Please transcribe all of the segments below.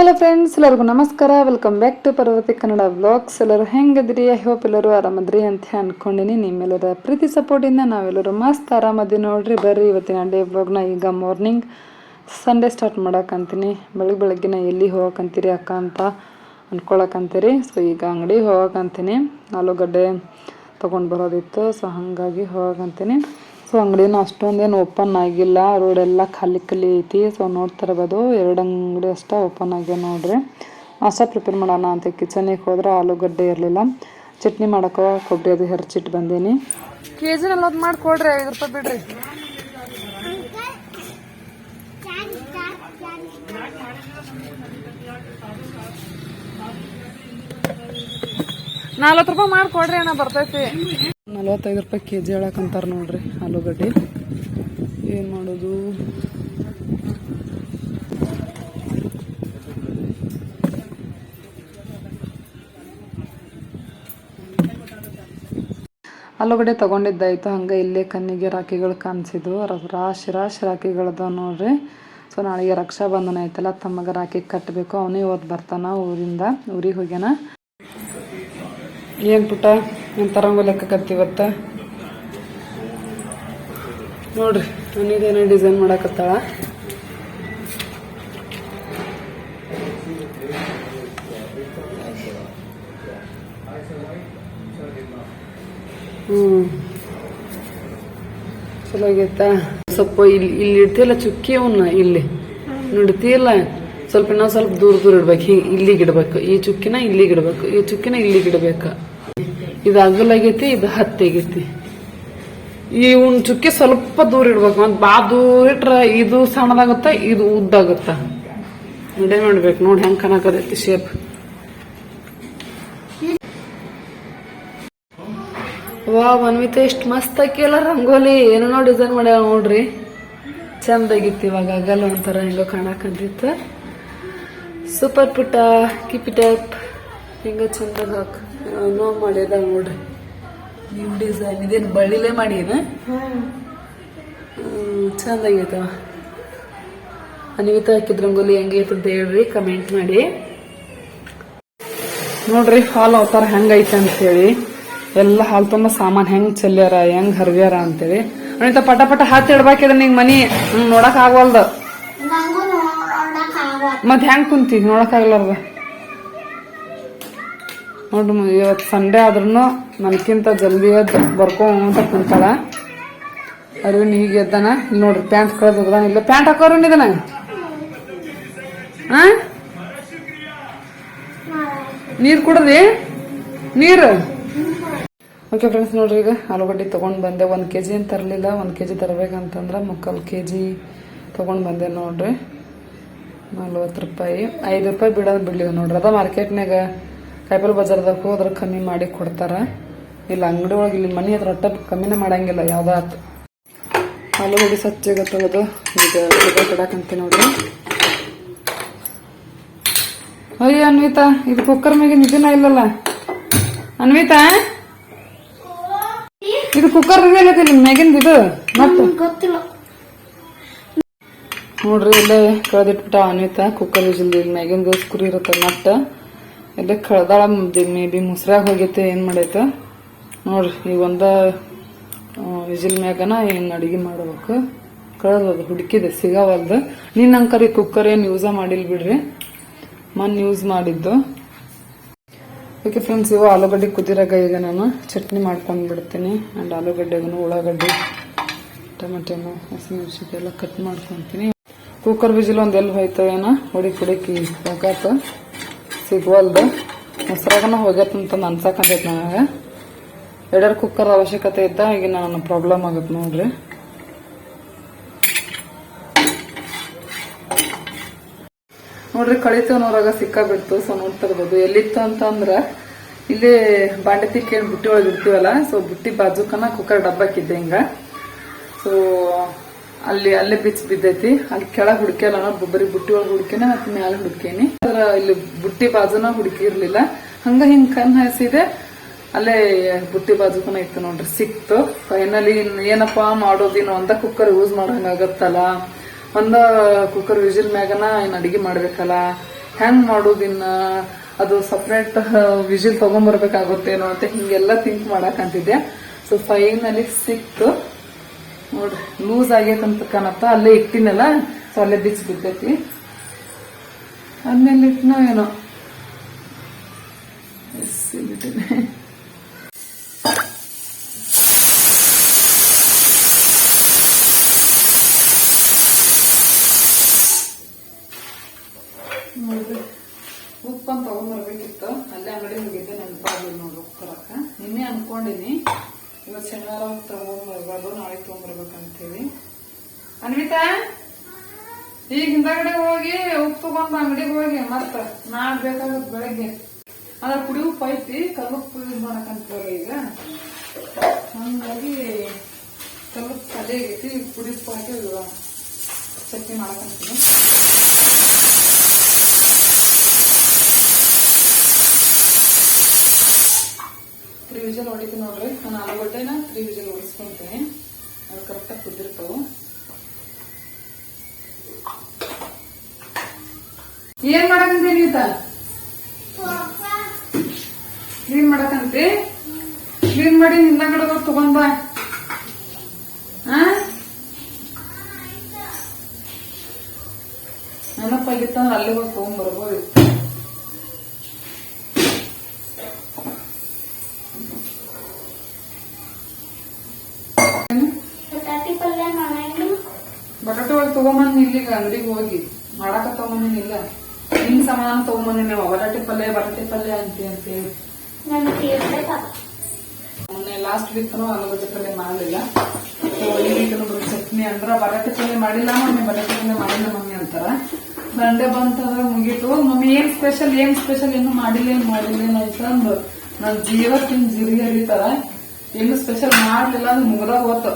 Hello friends ಎಲ್ಲರಿಗೂ ನಮಸ್ಕಾರ. Welcome back to Parvati Kannada vlogs ಎಲ್ಲರೂ ಹೆಂಗದ್ರಿ ಐ ಹೋಪ್ ಎಲ್ಲರೂ ಆರಾಮದ್ರಿ ಅಂತ ಅಂದ್ಕೊಂಡಿನಿ ನಿಮ್ಮೆಲ್ಲರ ಪ್ರೀತಿ ಸಪೋರ್ಟಿಂದ ನಾವೆಲ್ಲರೂ ಮಸ್ತ್ ಆರಾಮದಿ ನೋಡ್ರಿ. ಬರ್ರಿ ಇವತ್ತಿನ ಡೇ ವ್ಲಾಗ್ನ ಈಗ ಮಾರ್ನಿಂಗ್ ಸಂಡೇ ಸ್ಟಾರ್ಟ್ ಮಾಡಕ್ಕಂತೀನಿ ಬೆಳಗ್ಗೆ ಬೆಳಗ್ಗಿನ ಎಲ್ಲಿ ಹೋಗಕ್ಕಂತೀರಿ ಅಕ್ಕ ಅಂತ ಅಂದ್ಕೊಳಕ್ಕಂತೀರಿ ಸೊ ಈಗ ಅಂಗಡಿ ಹೋಗಕ್ಕಂತೀನಿ ಆಲೂಗಡ್ಡೆ ತೊಗೊಂಡು ಬರೋದಿತ್ತು. ಸೊ ಹಾಗಾಗಿ ಹೋಗಕ್ಕಂತೀನಿ ಸೊ ಅಂಗಡಿನೂ ಅಷ್ಟೊಂದೇನು ಓಪನ್ ಆಗಿಲ್ಲ. ರೋಡೆಲ್ಲ ಖಾಲಿ ಖಾಲಿ ಐತಿ. ಸೊ ನೋಡ್ತಾ ಇರ್ಬೋದು. ಎರಡು ಅಂಗಡಿ ಅಷ್ಟೇ ಓಪನ್ ಆಗಿದೆ ನೋಡ್ರಿ. ಅಷ್ಟೇ ಪ್ರಿಪೇರ್ ಮಾಡೋಣ ಅಂತ ಕಿಚನಿಗೆ ಹೋದ್ರೆ ಆಲೂಗಡ್ಡೆ ಇರಲಿಲ್ಲ. ಚಟ್ನಿ ಮಾಡೋಕೆ ಕೊಬ್ಬರಿ ಅದು ಹೆರ್ಚಿಟ್ಟು ಬಂದೀನಿ. ಕೆ ಜಿ ನಲ್ವತ್ತು ಮಾಡಿ ಕೊಡ್ರಿ, ಐದು ರೂಪಾಯಿ ಬಿಡ್ರಿ. ನಲ್ವತ್ತು ರೂಪಾಯಿ ಮಾಡಿ ಕೊಡ್ರಿ ಅಣ್ಣ, ಬರ್ತೈತಿ. ನಲ್ವತ್ತೈದು ರೂಪಾಯಿ ಕೆ ಜಿ ಹೇಳಕ್ಕಂತಾರೆ ನೋಡ್ರಿ ಆಲೂಗಡ್ಡೆ. ಏನು ಮಾಡೋದು? ಆಲೂಗಡ್ಡೆ ತಗೊಂಡಿದ್ದಾಯ್ತು. ಹಂಗೆ ಇಲ್ಲೇ ಕಣ್ಣಿಗೆ ರಾಖಿಗಳು ಕಾಣಿಸಿದ್ವು. ರಾಶಿ ರಾಶಿ ರಾಖಿಗಳದಾವ ನೋಡ್ರಿ. ಸೊ, ನಾಳೆಗೆ ರಕ್ಷಾ ಬಂಧನ ಐತಲ್ಲ, ತಮ್ಮಗ ರಾಖಿ ಕಟ್ಟಬೇಕು ಅವನೇ ಇವತ್ತು ಬರ್ತಾನ ಊರಿಂದ, ಊರಿಗೆ ಹೋಗ್ಯಾನ. ಏನ್ ಪುಟ್ಟ? ಏನ್ ತರಂಗ ಲೆಕ್ಕಕತ್ತಿ ಇವತ್ತ ನೋಡ್ರಿ ಮನಿದೇನೋ ಡಿಸೈನ್ ಮಾಡಾಕತ್ತಾಳ. ಹ್ಮ್. ಚಲೋ ಆಗೈತಾ? ಸ್ವಲ್ಪ ಇಲ್ಲಿ ಇಲ್ಲಿ ಇಡ್ತಿಲ್ಲ ಚುಕ್ಕಿ ಅವನ್ನ ಇಲ್ಲಿ. ನೋಡ್ತಿಲ್ಲ ಸ್ವಲ್ಪ ನಾವು ಸ್ವಲ್ಪ ದೂರ ದೂರ ಇಡ್ಬೇಕು. ಹಿಂಗ್ ಇಲ್ಲಿಗೆ ಇಡ್ಬೇಕು. ಈ ಚುಕ್ಕಿನ ಇಲ್ಲಿಗೆ ಇಡ್ಬೇಕು. ಈ ಚುಕ್ಕಿನ ಇಲ್ಲಿಗೆ ಇಡ್ಬೇಕು. ಇದು ಅಗಲಾಗೈತಿ, ಇದು ಹತ್ತಾಗೈತಿ. ಈ ಚುಕ್ಕಿ ಸ್ವಲ್ಪ ದೂರ ಇಡ್ಬೇಕು. ಮತ್ತೆ ಬಾ ದೂರ ಇಟ್ರ ಇದು ಸಣ್ಣದಾಗತ್ತ, ಇದು ಉದ್ದಾಗತ್ತ. ಇದೆ ಮಾಡ್ಬೇಕು ನೋಡಿ ಹೆಂಗ್ ಕಣಕದೈತಿ ಶೇಪ್ ವಾ ಬನ್ವಿತ ಎಷ್ಟು ಮಸ್ತ್ ಹಾಕಿಲ್ಲ ರಂಗೋಲಿ. ಏನೇನೋ ಡಿಸೈನ್ ಮಾಡ್ಯಾವ ನೋಡ್ರಿ. ಚಂದಾಗಿತ್ತು ಇವಾಗ ಅಗಲ್ ಒಂಥರ ಹೆಂಗೋ ಕಾಣಕಂತಿತ್ತು. ಸೂಪರ್ ಪುಟ್ಟ ಕಿಪಿ ಅಪ್ ಹೆಂಗ ಚಂದಾಗ ಹಾಕ್. ನೋ ಮಾಡ್ಯದ ನೋಡ್ರಿ. ನೀವು ಡಿಸೈನ್ ಇದೇನು ಬಳ್ಳಿಲೇ ಮಾಡೀನ ಚಂದಾಗೈತವ. ಅನಿವಿತ ಹಾಕಿದ ರಂಗೋಲಿ ಹೆಂಗೈತೆ ಅಂತ ಹೇಳ್ರಿ ಕಮೆಂಟ್ ಮಾಡಿ. ನೋಡ್ರಿ ಹಾಲ್ ಅವತಾರ ಹೆಂಗೈತೆ ಅಂತ ಹೇಳಿ ಎಲ್ಲ ಹಾಲ್ ತುಂಬ ಸಾಮಾನ್ ಹೆಂಗ್ ಚೆಲ್ಯಾರ ಹೆಂಗ್ ಹರ್ವ್ಯಾರ ಅಂತೇಳಿ. ಅನಿತ ಪಟ ಪಟ ಹಾತ್ ಇಡ್ಬೇಕಿದ್ರೆ ನಿಂಗ್ ಮನಿ ನೋಡಕ್ ಆಗವಲ್ದ. ಮತ್ ಹೆಂಗ್ ಕುಂತಿ ನೋಡಕ್ ಆಗ್ಲಾರ್ದ? ನೋಡ್ರಿ ಇವತ್ತು ಇವತ್ ಸಂಡೇ ಆದ್ರೂ ನನಗಿಂತ ಜಲ್ದಿ ಎದ್ದು ಬರ್ಕೊಂತ ಕುಂತಾಳ. ಅರವಿಂದ್ ಈಗ ಎದ್ದಾನ? ಇಲ್ಲಿ ನೋಡ್ರಿ ಪ್ಯಾಂಟ್ ಕಳೆದ ಇಲ್ಲ ಪ್ಯಾಂಟ್ ಹಾಕೋರು ಇದನ್ನ ಹಾ ನೀರು ಕುಡ್ರಿ ನೀರು? ಓಕೆ ಫ್ರೆಂಡ್ಸ್ ನೋಡ್ರಿ ಈಗ ಆಲೂಗಡ್ಡೆ ತೊಗೊಂಡು ಬಂದೆ. ಒಂದು ಕೆ ಜಿ ಏನು ತರಲಿಲ್ಲ, ಒಂದು ಕೆ ಜಿ ತರಬೇಕಂತಂದ್ರೆ ಮುಕ್ಕಾಲು ಕೆ ಜಿ ತೊಗೊಂಡು ಬಂದೆ ನೋಡ್ರಿ. ನಲ್ವತ್ತು ರೂಪಾಯಿ, ಐದು ರೂಪಾಯಿ ಬಿಡೋದು ಬಿಡ್ಲಿಲ್ಲ ನೋಡ್ರಿ. ಅದ ಮಾರ್ಕೆಟ್ನಾಗ ಕಾಯಿಪಲ್ಲೆ ಬಜಾರ್ದಾಗ ಹೋದ್ರೆ ಕಮ್ಮಿ ಮಾಡಿ ಕೊಡ್ತಾರೆ. ಇಲ್ಲ ಅಂಗಡಿ ಒಳಗೆ ಇಲ್ಲಿ ಮನೆ ಹತ್ರ ಒಟ್ಟ ಕಮ್ಮಿನೇ ಮಾಡಂಗಿಲ್ಲ ಯಾವ್ದು ಆತು. ಆಲೂಗಡ್ಡೆ ಸ್ವಚ್ಛಗೆ ತೆಗೆದು ಈಗ ಇದು ಬಿಡಾಕಂತೀನಿ ನೋಡ್ರಿ. ಅಯ್ಯ ಅನ್ವಿತಾ ಇದು ಕುಕ್ಕರ್ ಮ್ಯಾಗೆ ನಿಜನ ಇಲ್ಲಲ್ಲ. ಅನ್ವಿತಾ? ಇದು ಕುಕ್ಕರ್ ಇಲ್ಲಿ ಮ್ಯಾಗಿಂದ ಇದು? ಮತ್ತೆ? ಗೊತ್ತಿಲ್ಲ. ನೋಡ್ರಿ ಇಲ್ಲೇ ಕಳೆದಿಟ್ಬಿಟ್ಟ ಅನ್ವಿತಾ ಕುಕ್ಕರ್ ಯೂಸ್ ಈಗ ಮ್ಯಾಗಿಂದ ಕುರಿ ಇರುತ್ತೆ ನಟ್ಟ ಇಲ್ಲೇ ಕಳ್ದಾಳ ಮೇ ಬಿ ಮುಸ್ರಾಗ ಹೋಗೈತೆ, ಏನು ಮಾಡೈತೆ? ನೋಡ್ರಿ ಈಗ ಒಂದು ವಿಜಿಲ್ ಮ್ಯಾಗನ ಏನು ಅಡಿಗೆ ಮಾಡ್ಬೇಕು? ಕಳ್ದದು ಹುಡುಕಿದೆ, ಸಿಗವಲ್ದು. ನೀನು ಅಂಕರಿ ಕುಕ್ಕರ್ ಏನು ಯೂಸ ಮಾಡಿಲ್ಲ ಬಿಡ್ರಿ. ಮನ್ ಯೂಸ್ ಮಾಡಿದ್ದು. ಓಕೆ ಫ್ರೆಂಡ್ಸ್ ಇವು ಆಲೂಗಡ್ಡೆ ಕುದಿರಾಗ ಈಗ ನಾನು ಚಟ್ನಿ ಮಾಡ್ಕೊಂಡು ಬಿಡ್ತೀನಿ. ಆ್ಯಂಡ್ ಆಲೂಗಡ್ಡೆಗೂ ಉಳ್ಳಾಗಡ್ಡೆ, ಟೊಮೆಟೊನು ಹಸಿಮೆಣಸಿನ್ಕಾಯಿ ಎಲ್ಲ ಕಟ್ ಮಾಡ್ಕೊತೀನಿ. ಕುಕ್ಕರ್ ವಿಜಿಲ್ ಒಂದು ಎಲ್ಲಿ ಹೋಯ್ತವೇನ ಹೊಡಿ ಕುಡಿಕಿ ಹೋಗಾತ ಸಿಗ್ವಲ್ದು. ಮೊಸರಾಗನ ಹೋಗ್ಯತಂತಂದು ಅನ್ಸಕಂತೈತೆ ನನಗೆ. ಎರಡೆರಡು ಕುಕ್ಕರ್ ಅವಶ್ಯಕತೆ ಇದ್ದ ಈಗ ನಾನು ಪ್ರಾಬ್ಲಮ್ ಆಗುತ್ತೆ ನೋಡ್ರಿ. ನೋಡ್ರಿ ಕಳಿತವನವ್ರಾಗ ಸಿಕ್ಕಾಬಿಡ್ತು ಸೊ ನೋಡ್ತಿರ್ಬೋದು ಎಲ್ಲಿತ್ತು ಅಂತಂದ್ರೆ, ಇಲ್ಲಿ ಬಾಂಡೆ ತಿಕ್ಕೇನು ಬುಟ್ಟಿ ಒಳಗೆ ಇಡ್ತೀವಲ್ಲ ಸೊ ಬುಟ್ಟಿ ಬಾಜುಕನ ಕುಕ್ಕರ್ ಡಬ್ಬಾಕಿದ್ದೆ ಹಿಂಗ. ಸೊ ಅಲ್ಲಿ, ಅಲ್ಲೇ ಬಿಚ್ಚ ಬಿದ್ದೈತಿ. ಅಲ್ಲಿ ಕೆಳಗ್ ಹುಡುಕ್ಯಲ್ಲ ನಾನು ಬರೀ ಬುಟ್ಟಿ ಒಳಗೆ ಹುಡುಕಿನ ಮತ್ತೆ ಮ್ಯಾಲೆ ಹುಡುಕೇನಿ ಇಲ್ಲಿ ಬುಟ್ಟಿ ಬಾಜುನ ಹುಡುಕಿರ್ಲಿಲ್ಲ ಹಂಗ ಹಿಂಗ್ ಕಣ್ ಹಾಯಿಸಿದೆ. ಅಲ್ಲೇ ಬುಟ್ಟಿ ಬಾಜುಕನ ಇತ್ತು ನೋಡ್ರಿ, ಸಿಕ್ತು. ಫೈನಲಿ ಏನಪ್ಪಾ ಮಾಡೋದಿನ ಒಂದ ಕುಕ್ಕರ್ ಯೂಸ್ ಮಾಡಂಗಾಗತ್ತಲ್ಲ ಒಂದ ಕುಕ್ಕರ್ ವಿಜಿಲ್ ಮ್ಯಾಗನ ಏನ್ ಅಡಿಗೆ ಮಾಡ್ಬೇಕಲ್ಲ. ಹೆಂಗ್ ಮಾಡೋದಿನ್ನ ಅದು ಸಪ್ರೇಟ್ ವಿಜಿಲ್ ತಗೊಂಡ್ಬರ್ಬೇಕಾಗುತ್ತೇನೋ ಅಂತ ಹಿಂಗೆಲ್ಲ ಥಿಂಕ್ ಮಾಡಕಂತಿದ್ದೆ ಸೊ ಫೈನಲಿ ಸಿಕ್ತು. ನೋಡ್ರಿ ಲೂಸ್ ಅಂತ ಕಾಣತ್ತ ಅಲ್ಲೇ ಇಟ್ಟಿನಲ್ಲ ಸೊ ಅಲ್ಲೇ ಬಿಚ್ಚಿ ಬಿದ್ದೈತಿ ಆದ್ಮೇಲೆ ಇಟ್ನೋ ಏನೋ. ಎಸ್, ಇಲ್ಲಿಟ್ಟಿನಿ. ನೋಡ್ರಿ ಉಪ್ಪನ್ ತಗೊಂಡ್ಬರ್ಬೇಕಿತ್ತು ಅಲ್ಲೇ ಅಂಗಡಿ ಹೋಗಿದ್ದೆ ನೆನಪಾಗ್ಲಿ ನೋಡಿ ಉಪ್ಪು ನಿನ್ನೆ ಅನ್ಕೊಂಡಿನಿ. ಇವತ್ತು ಶನಿವಾರ ತಗೊಂಡ್ಬರ್ಬಾರ್ದು ನಾಳೆ ತಗೊಂಡ್ಬರ್ಬೇಕಂತೇಳಿ ಅನ್ವಿತಾ? ಈಗ ಹಿಂದಗಡೆ ಹೋಗಿ ಉಪ್ಪು ಬಂದು ಅಂಗಡಿಗೆ ಹೋಗಿ, ಮತ್ತ ನಾಳೆ ಬೇಕಾಗುತ್ತೆ ಬೆಳಗ್ಗೆ. ಅದ್ರ ಪುಡಿ ಉಪ್ಪು ಐತಿ ಕಲ್ಲುಪ್ಪು ಯೂಸ್ ಮಾಡಕಂತೀವಲ್ಲ ಈಗ. ಹಂಗಾಗಿ ಕಲ್ಲುಪ್ಪು ಅದೇ ಐತಿ ಪುಡಿ ಉಪ್ಪು ಹಾಕಿ ಚಟ್ನಿ ಮಾಡಕಂತೀನಿ. ತ್ರೀ ವಿಜಲ್ ಹೊಡಿತೀನಿ ನೋಡ್ರಿ. ನಾನು ಆಲೂಗಡ್ಡೆನ ತ್ರೀ ವಿಜಲ್ ಹೊಡಿಸ್ಕೊಂತೀನಿ ಅದು ಕರೆಕ್ಟಾಗಿ ಕುದಿರ್ತಾವು ಏನ್ ಮಾಡಕಂತೀನಿ ನೀತ ಕ್ಲೀನ್ ಮಾಡಕಂತಿ ಕ್ಲೀನ್ ಮಾಡಿ ನಿನ್ನ ಹೋಗಿ ತಗೊಂಡ್ ಬಾ. ನನ್ನಪ್ಪ ಇತ್ತಂದ್ರೆ ಅಲ್ಲಿ ಹೋಗಿ ತಗೊಂಡ್ ಬರ್ಬೋದು ಬಟಾಟಿ ಪಲ್ಯ ಮನೆಯಲ್ಲಿ ಬಟಾಟೆ ಒಳಗೆ ತಗೊಂಬಂದ್ ಇಲ್ಲಿಗ ಅಂಗಡಿಗೆ ಹೋಗಿ ಮಾಡಾಕ ತಗೊಂಬಂದಿಲ್ಲ ನಿನ್ ಸಮಾನ ತಗೊಂಬಂದಿನಿ ಒಗರಾಟಿ ಪಲ್ಯ ಬಟಾಟೆ ಪಲ್ಯ ಅಂತ ಅಂತೇಳಿ ಮೊನ್ನೆ ಲಾಸ್ಟ್ ವೀಕ್ನು ಆಲೂಗಡ್ಡೆ ಪಲ್ಯ ಮಾಡಲಿಲ್ಲ. ಈ ವೀಕ್ನು ಬರೀ ಚಟ್ನಿ ಅಂದ್ರ ಬಟಾಟೆ ಪಲ್ಯ ಮಾಡಿಲ್ಲ ಮಮ್ಮಿ ಬಟಾಟೆ ಪಲ್ಯ ಮಾಡಿಲ್ಲ ಮಮ್ಮಿ ಅಂತಾರ. ಸಂಡೆ ಬಂತಂದ್ರ ಮುಗೀತು. ಮಮ್ಮಿ ಏನ್ ಸ್ಪೆಷಲ್ ಏನ್ ಸ್ಪೆಷಲ್ ಏನು ಮಾಡಿಲ್ಲ ಏನ್ ಮಾಡಿಲ್ಲ ಏನು ಅಂತಂದು ನನ್ ಜೀವ ತಿನ್ ಜೀರಿಗೆ ಹರಿತಾರ. ಏನು ಸ್ಪೆಷಲ್ ಮಾಡ್ಲಿಲ್ಲ ಅಂದ್ರೆ ಮುಗ್ದ ಹೋತು.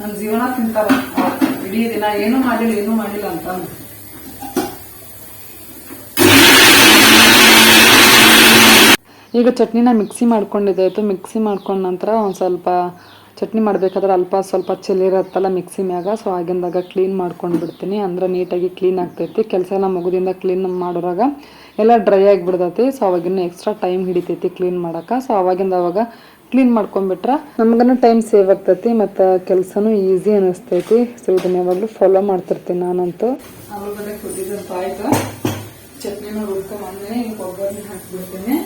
ನನ್ ಜೀವನ ತಿಂತಾರ. ಇಡೀ ದಿನ ಏನು ಮಾಡಿಲ್ಲ ಏನು ಮಾಡಿಲ್ಲ ಅಂತ ಈಗ ಚಟ್ನಿನ ಮಿಕ್ಸಿ ಮಾಡ್ಕೊಂಡಿದ್ದಾಯಿತು ಮಿಕ್ಸಿ ಮಾಡ್ಕೊಂಡ ನಂತರ ಒಂದು ಸ್ವಲ್ಪ ಚಟ್ನಿ ಮಾಡಬೇಕಾದ್ರೆ ಅಲ್ಪ ಸ್ವಲ್ಪ ಚೆಲ್ಲಿರತ್ತಲ್ಲ ಮಿಕ್ಸಿ ಮ್ಯಾಗ, ಸೊ ಆಗಿಂದಾಗ ಕ್ಲೀನ್ ಮಾಡ್ಕೊಂಡು ಬಿಡ್ತೀನಿ. ಅಂದ್ರೆ ನೀಟಾಗಿ ಕ್ಲೀನ್ ಆಗ್ತೈತಿ. ಕೆಲಸ ಎಲ್ಲ ಮಗುದಿಂದ ಕ್ಲೀನ್ ಮಾಡೋರಾಗ ಎಲ್ಲ ಡ್ರೈ ಆಗಿಬಿಡ್ತೈತಿ. ಸೊ ಅವಾಗಿನ್ನ ಎಕ್ಸ್ಟ್ರಾ ಟೈಮ್ ಹಿಡಿತೈತಿ ಕ್ಲೀನ್ ಮಾಡಕ್ಕೆ ಸೊ ಅವಾಗಿಂದ ಅವಾಗ ಕ್ಲೀನ್ ಮಾಡ್ಕೊಂಡ್ಬಿಟ್ರೆ ನಮ್ಗನ ಟೈಮ್ ಸೇವ್ ಆಗ್ತೈತಿ ಮತ್ತು ಕೆಲಸನೂ ಈಸಿ ಅನಿಸ್ತೈತಿ. ಸೊ ಇದನ್ನ ಯಾವಾಗಲೂ ಫಾಲೋ ಮಾಡ್ತಿರ್ತೀನಿ ನಾನಂತೂ. ಆಲೂಗಡ್ಡೆ ಕುದಿದಂತ ಆಯ್ತು. ಚಟ್ನಿನ ರುಬ್ಕೊಂಡ್ಬಂದ್ರೆ ಈಗ ಒಗ್ಗರಣೆ ಹಾಕ್ಬಿಡ್ತೀನಿ.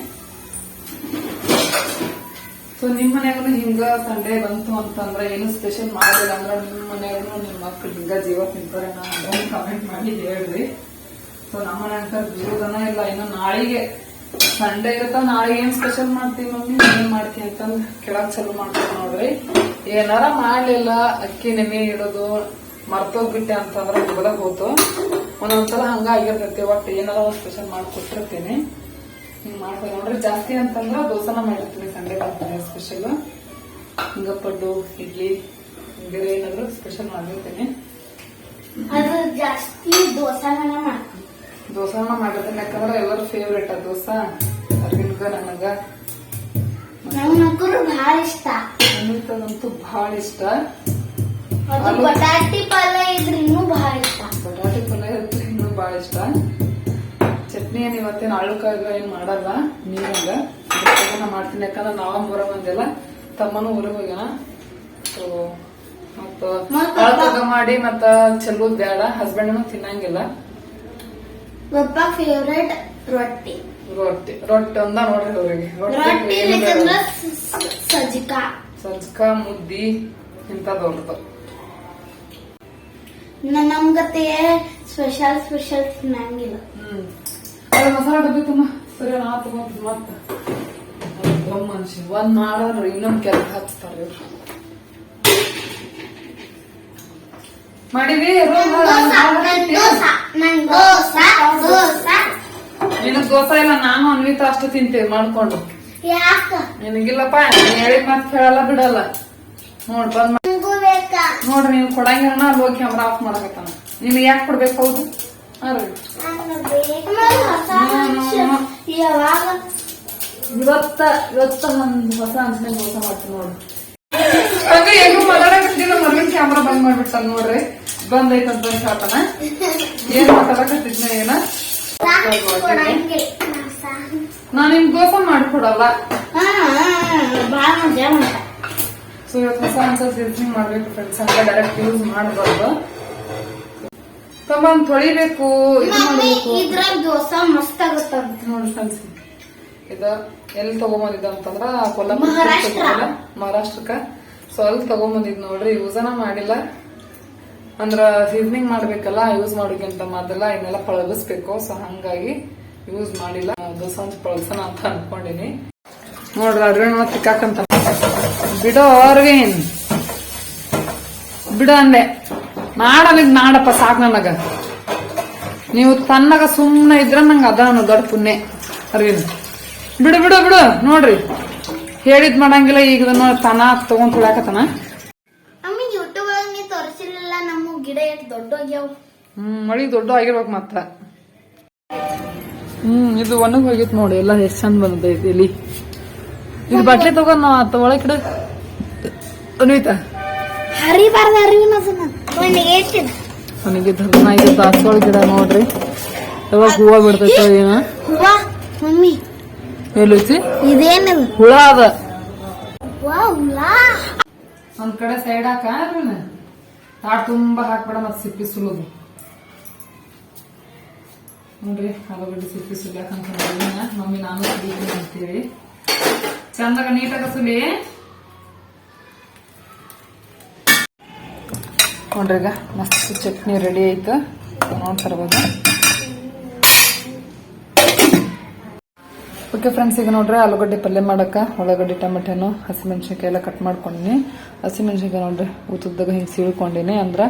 ಸೊ ನಿಮ್ಮ ಮನ್ಯಾಗನು ಹಿಂಗ ಸಂಡೇ ಬಂತು ಅಂತಂದ್ರೆ ಏನು ಸ್ಪೆಷಲ್ ಮಾಡಿಲ್ಲ ಅಂದ್ರೆ ನಿಮ್ಮ ಮನ್ಯಾಗನು ನಿಮ್ಮ ಮಕ್ಳು ಹಿಂಗ ಜೀವ ತಿಂತಾರೆ ನಾನು ಕಮೆಂಟ್ ಮಾಡಿ ಹೇಳ್ರಿ ಸೊ ನಮ್ಮ ಅಂತ ಜೀವದನ ಇಲ್ಲ. ಇನ್ನು ನಾಳೆಗೆ ಸಂಡೇ ಇರುತ್ತ? ನಾಳೆ ಏನ್ ಸ್ಪೆಷಲ್ ಮಾಡ್ತೀವಿ ಮಮ್ಮಿ? ಏನ್ ಮಾಡ್ತೀನಿ ಅಂತಂದ್ ಕೆಳಗ್ ಚಲೋ ಮಾಡ್ತೀನಿ ನೋಡ್ರಿ. ಏನಾರ ಮಾಡ್ಲಿಲ್ಲ, ಅಕ್ಕಿ, ನೆನೆ ಇಡೋದು ಮರ್ತೋಗ್ಬಿಟ್ಟೆ ಅಂತಂದ್ರೆ ಮುಗದ ಹೋತು. ಒಂದೊಂದ್ಸಲ ಹಂಗ ಆಗಿರ್ತೈತಿ, ಒಟ್ಟು ಏನಾರ ಒಂದ್ ಸ್ಪೆಷಲ್ ಮಾಡ್ಕೊಟ್ಟಿರ್ತೀನಿ. ಹಿಂಗ್ ಮಾಡ್ತಾರೆ. ನೋಡ್ರಿ, ಜಾಸ್ತಿ ಅಂತಂದ್ರ ದೋಸೆನ ಮಾಡಿರ್ತೀನಿ ಸಂಡೆ ಬರ್ತಾರೆ ಸ್ಪೆಷಲ್ ಹಿಂಗ ಪಡ್ಡು ಇಡ್ಲಿ, ಬೇರೆ ಏನಾದ್ರು ಸ್ಪೆಷಲ್ ಮಾಡಿರ್ತೀನಿ. ಅದು ಜಾಸ್ತಿ ದೋಸೆನ ಮಾಡ್ತೀನಿ. ದೋಸೆನ ಮಾಡಿರ್ತೀನಿ ಯಾಕಂದ್ರೆ ಎಲ್ಲರೂ ಫೇವ್ರೇಟ್ ಆ ದೋಸೆ. ಅರ್ವಿನ್ಗ ನನಗ ನಂಗ್ ನಕ್ಕರು ಭಾಳ ಇಷ್ಟ. ಅನಿತದಂತೂ ಬಹಳ ಇಷ್ಟ. ಅದು ಬಟಾಟಿ ಪಲ್ಯ ಇದ್ರೆ ಇನ್ನೂ ಬಹಳ ಇಷ್ಟ. ಬಟಾಟಿ ಪಲ್ಯ ಇದ್ರೆ ಇನ್ನೂ ಬಹಳ ಇಷ್ಟ. ಚಟ್ನಿ ಏನ್ ಇವತ್ತೇನು ಅಳುಕಾಗ ಏನ್ ಮಾಡಲ್ಲ ನೀರಂಗ ಮಾಡ್ತೀನಿ. ಯಾಕಂದ್ರೆ ನಾವ ಹೊರ ಬಂದಿಲ್ಲ ತಮ್ಮನು ಊರಿಗೆ ಹೋಗ್ಯಾನ. ಸೊ ಮತ್ತ ಮಾಡಿ ಮತ್ತ ಚೆಲ್ಲೋದ್ ಬೇಡ ಹಸ್ಬೆಂಡ್ ತಿನ್ನಂಗಿಲ್ಲ. ಪಪ್ಪ ಫೇವ್ರೆಟ್ ರೊಟ್ಟಿ. ರೊಟ್ಟಿ. ರೊಟ್ಟಿ ಅಂದ ನೋಡ್ರಿ ಅವ್ರಿಗೆ. ರೊಟ್ಟಿ ಸಜ್ಜಕ ಬೇಕಂದ್ರ ಸಜ್ಜಿಕಾ ಸಜ್ಕ. ಮುದ್ದಿ ಇಂಥದ್ದು ನ- ನಮ್ಗತೆ ಸ್ಪೆಷಲ್ ಸ್ಪೆಷಲ್ ತಿನ್ನಂಗಿಲ್ಲ. ಹ್ಮ್. ಅದ್ರ ಮಸಾಲ ಡಬ್ಬಿ ತುಂಬ ಸರಿ ನಾ ತಗೊಂಡ್ ಮತ್ತ. ಒಬ್ಬ ಮನುಷ್ಯ ಒಂದ್ ಮಾಡಿದ್ರೆ ಇನ್ನೊಂದ್ ಕೆಲಸ ಹಚ್ತಾರ ಇವ್ರು. ಮಾಡಿವಿ ನನ್ ದೋಸೆ ದೋಸೆ ನಿನಗ್ ದೋಸೆ ಇಲ್ಲ ನಾನು ಅನ್ವಿತ ಅಷ್ಟು ತಿಂತೇವೆ ಮಾಡ್ಕೊಂಡು. ನಿನಗಿಲ್ಲಪ್ಪ ಹೇಳಿ ಹೇಳಿದ್ ಮಾತ್ ಕೇಳಲ್ಲ ಬಿಡಲ್ಲ. ನೋಡ್ ಬಂದ್ ನೋಡ್ರಿ ನೀವು ಕೊಡಂಗಿಲ್ಲ ಅಲ್ಲಿ ಹೋಗಿ ಕ್ಯಾಮ್ರಾ ಆಫ್ ಮಾಡಕತ್ತಾನ. ನಿಮ್ಗೆ ಯಾಕೆ ಕೊಡ್ಬೇಕು ಹೌದು? ಇವತ್ತ ಇವತ್ತ ನಂದು ಹೊಸ ಅಂತ ಮೋಸ ಮಾಡ್ತೀನಿ ನೋಡ್ರಿ ಹಂಗ ಹೆಂಗ ಕ್ಯಾಮ್ರಾ ಬಂದ್ ಮಾಡ್ಬಿಟ್ಟ ನೋಡ್ರಿ. ಬಂದೈತಂತ ಹೇಳ್ತಾನ ಏನ್ ಮಾತಾಡಕತ್ತಿದ್ನ ಏನ? ದೋಸೆ ಮಾಡ್ಕೊಡಲ್ಲ. ಹಾ ಸೊ ಇವತ್ತು ಹೊಸ ಮಾಡ್ಬೇಕು ಫ್ರೆಂಡ್ಸ್ ಅಂತ ಡೈರೆಕ್ಟ್ ಯೂಸ್ ಮಾಡಬಾರ್ದು. ತಗೊಂಡ್ ತೊಳಿಬೇಕು ಇದು ಮಾಡ್ಬೇಕು. ಇದ್ರಾಗ ದೋಸಾ ಮಸ್ತ್ ಆಗುತ್ತಂತ. ನೋಡಿ ಫ್ರೆಂಡ್ಸ್ ಇದು ಎಲ್ಲಿ ತಗೊಂಬಂದಿದ್ದ ಅಂತಂದ್ರ. ತಗೊಂಡಿಲ್ಲ, ಮಹಾರಾಷ್ಟ್ರಕ್ಕ. ಸೊ ಅಲ್ಲಿ ತಗೊಂಬಂದಿದ್ ನೋಡ್ರಿ ಯೂಸನ ಮಾಡಿಲ್ಲ. ಅಂದ್ರ ಸೀಸನಿಂಗ್ ಮಾಡ್ಬೇಕಲ್ಲ ಯೂಸ್ ಮಾಡೋಕ್ಕಿಂತ ಮೊದಲ ಇನ್ನೆಲ್ಲ ಪಳಗಿಸ್ಬೇಕು. ಸೊ ಹಂಗಾಗಿ ಯೂಸ್ ಮಾಡಿಲ್ಲ. ದೋಸೆ ಪಳಸನ ಅಂತ ಅನ್ಕೊಂಡಿನಿ. ನೋಡ್ರಿ ಅದ್ರ ತಿಕ್ಕಾಕಂತ ಬಿಡೋ ಅರವಿಂದ್. ಬಿಡು ಅಂದೆ ಮಾಡಲಿಗ್ ನಾಡಪ್ಪ ಸಾಕ್ ನನಗ. ನೀವು ತನ್ನಗ ಸುಮ್ಮನೆ ಇದ್ರ ನಂಗೆ ಅದ ಅನ್ನೋ ದೊಡ್ಡ ಪುಣ್ಯ. ಅರವಿಂದ್. ಬಿಡು ಬಿಡು ಬಿಡು. ನೋಡ್ರಿ. ಹೇಳಿದ್ ಮಾಡಂಗಿಲ್ಲ ಈಗ ಇದನ್ನ ತನ ತಗೊಂಡ್ ಯೂಟ್ಯೂಬ್ ಒಳಗ ನೀ ನಮ್ಮ ಗಿಡ ಎಷ್ಟು ದೊಡ್ಡ ಆಗ್ಯಾವ ಹ್ಮ್ ಮಳಿ ದೊಡ್ಡ ಆಗಿರ್ಬೇಕು ಮತ್ತ. ಹ್ಮ್ ಇದು ಒಣಗ್ ಹೋಗಿತ್ ನೋಡಿ ಎಲ್ಲ ಎಷ್ಟ್ ಚಂದ ಬಂದೈತಿ ಇಲ್ಲಿ ಇದು ಬಟ್ಲೆ ತಗೊಂಡ್ ನಾವ್ ಅತ್ತ ಒಳಗ್ ಕಡೆ ಅನ್ವಿತಾ. ಹರಿಬಾರ್ದ ಹರಿವಿನ ನನಗೆ ಧರ್ಮ ಇದು ದಾಸವಾಳ ಗಿಡ ನೋಡ್ರಿ. ಯಾವಾಗ ಹೂವ ಬಿಡ್ತೈತೋ ಏನ. ಮಮ್ಮಿ. ಎಲ್ಲೈತಿ ಇದೇನು? ಹುಳ ಅದ ಒಂದ್ ಕಡೆ ಸೈಡ್ ಹಾಕ ತಾಟ್ ತುಂಬಾ ಹಾಕ್ಬೇಡ ಮತ್ ಸಿಪ್ಪಿ ಸುಲದು ನೋಡ್ರಿ ಆಲೂಗಡ್ಡೆ ಸಿಪ್ಪಿ ಸುಲಿಯಾಕಂತ ಮಮ್ಮಿ ನಾನು ಸುಲಿತೀನಿ ಅಂತೇಳಿ. ಚಂದಾಗ ನೀಟಾಗ ಸುಲಿ. ನೋಡ್ರಿ ಈಗ ಮಸ್ತ್ ಚಟ್ನಿ ರೆಡಿ ಆಯ್ತು. ನೋಡ್ತಿರ್ಬೋದು ಓಕೆ ಫ್ರೆಂಡ್ಸ್ ಈಗ ನೋಡ್ರಿ ಆಲೂಗಡ್ಡೆ ಪಲ್ಯ ಮಾಡಕ್ಕ, ಉಳ್ಳಾಗಡ್ಡೆ, ಟೊಮೆಟೊನು ಹಸಿಮೆಣ್ಸಿನ್ಕಾಯಿ ಎಲ್ಲ ಕಟ್ ಮಾಡ್ಕೊಂಡಿನಿ. ಹಸಿಮೆಣ್ಸಿನ್ಕಾಯಿ ನೋಡ್ರಿ ಉತ್ತದಾಗ ಹಿಂಗೆ ಸೀಳ್ಕೊಂಡಿನಿ. ಅಂದ್ರೆ